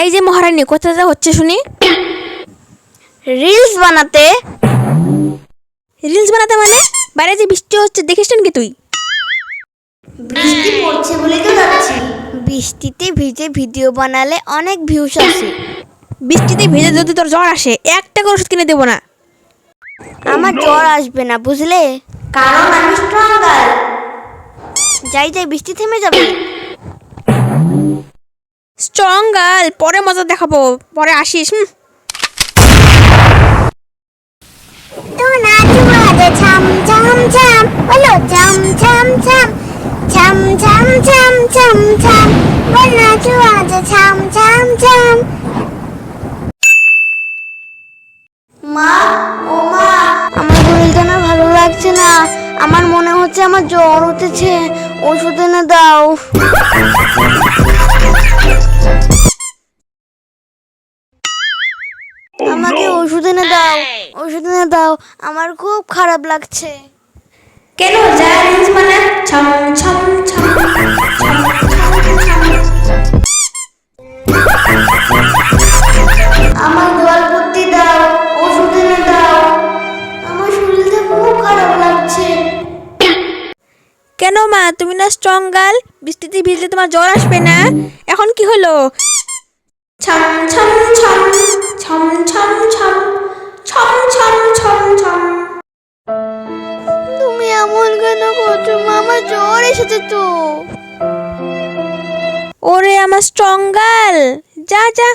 এই যে মহারানী কোথায় যা হচ্ছে শুনি? রিলস বানাতে। রিলস বানাতে মানে? বাইরে যে বৃষ্টি হচ্ছে দেখিস কি তুই? বৃষ্টি পড়ছে বলে তো যাচ্ছি। বৃষ্টিতে ভিজে ভিডিও বানালে অনেক ভিউস আসে। বৃষ্টিতে ভিজে যদি তোর জ্বর আসে একটা করে ওষুধ কিনে দেবো না। আমার জ্বর আসবে না বুঝলে? কারণ আমি স্ট্রং গার্ল যাই যাই বৃষ্টি থেমে যাবে। স্ট্রং গার্ল পরে মজা দেখাবো। পরে আসিস হুম। তো নাচু আজ ছাম ছাম ছাম বলো ছাম ছাম ছাম ছাম ছাম ছাম ছাম ছাম বল নাচু আজ ছাম ছাম ছাম মা ও মা আমার শরীরটা না ভালো লাগছে না। আমার মনে হচ্ছে আমার জ্বর উঠেছে। ওষুধ এনে দাও। আমাকে ওষুধ এনে দাও ওষুধ এনে দাও। আমার খুব খারাপ লাগছে। কেন? যা রিলস বানা। ছম ছম ছম আমার মা তুমি না স্ট্রং গার্ল বৃষ্টিতে ভিজলে তোমার জ্বর আসবে না। এখন কি হলো? ছম ছম ছম ছম ছম তুমি এমন কেন করছ? মা, আমার জ্বর এসেছে তো। ওরে, আমার স্ট্রং গার্ল যা যা।